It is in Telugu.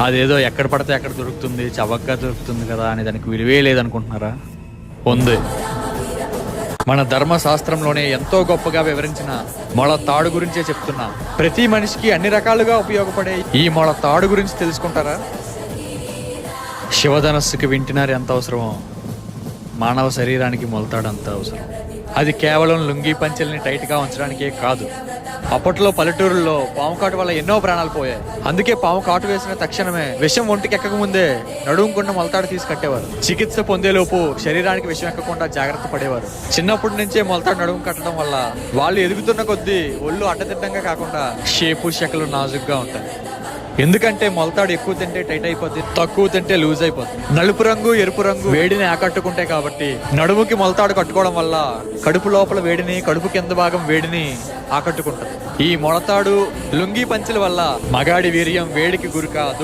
అదేదో ఎక్కడ పడితే ఎక్కడ దొరుకుతుంది చవకగా దొరుకుతుంది కదా అని దానికి విలువే లేదనుకుంటున్నారా? ఉంది. మన ధర్మ శాస్త్రంలోనే ఎంతో గొప్పగా వివరించిన మొల తాడు గురించే చెప్తున్నా. ప్రతి మనిషికి అన్ని రకాలుగా ఉపయోగపడే ఈ మొల తాడు గురించి తెలుసుకుంటారా? శివధనస్సుకి వింటినారు ఎంత అవసరమో. మానవ శరీరానికి మొలతాడు అంత అవసరం. అది కేవలం లుంగీ పంచెల్ని టైట్గా ఉంచడానికే కాదు. అప్పట్లో పల్లెటూరుల్లో పాము కాటు వల్ల ఎన్నో ప్రాణాలు పోయాయి. అందుకే పాము కాటు వేసిన తక్షణమే విషం ఒంటికి ఎక్కక ముందే నడుముకుండా మొలతాడు తీసి కట్టేవారు. చికిత్స పొందేలోపు శరీరానికి విషం ఎక్కకుండా జాగ్రత్త పడేవారు. చిన్నప్పటి నుంచే మొలతాడు నడుము కట్టడం వల్ల వాళ్ళు ఎదుగుతున్న కొద్దీ ఒళ్ళు అడ్డదిడ్డంగా కాకుండా షేపు శకలు నాజుగ్గా ఉంటాయి. ఎందుకంటే మొలతాడు ఎక్కువ తింటే టైట్ అయిపోద్ది తక్కువ తింటే లూజ్ అయిపోద్ది. నలుపు రంగు ఎరుపు రంగు వేడిని ఆకట్టుకుంటే కాబట్టి నడుముకి మొలతాడు కట్టుకోవడం వల్ల కడుపు లోపల వేడిని కడుపు కింద భాగం వేడిని ఆకట్టుకుంటుంది. ఈ మొలతాడు లుంగి పంచుల వల్ల మగాడి వీర్యం వేడికి గురి కాదు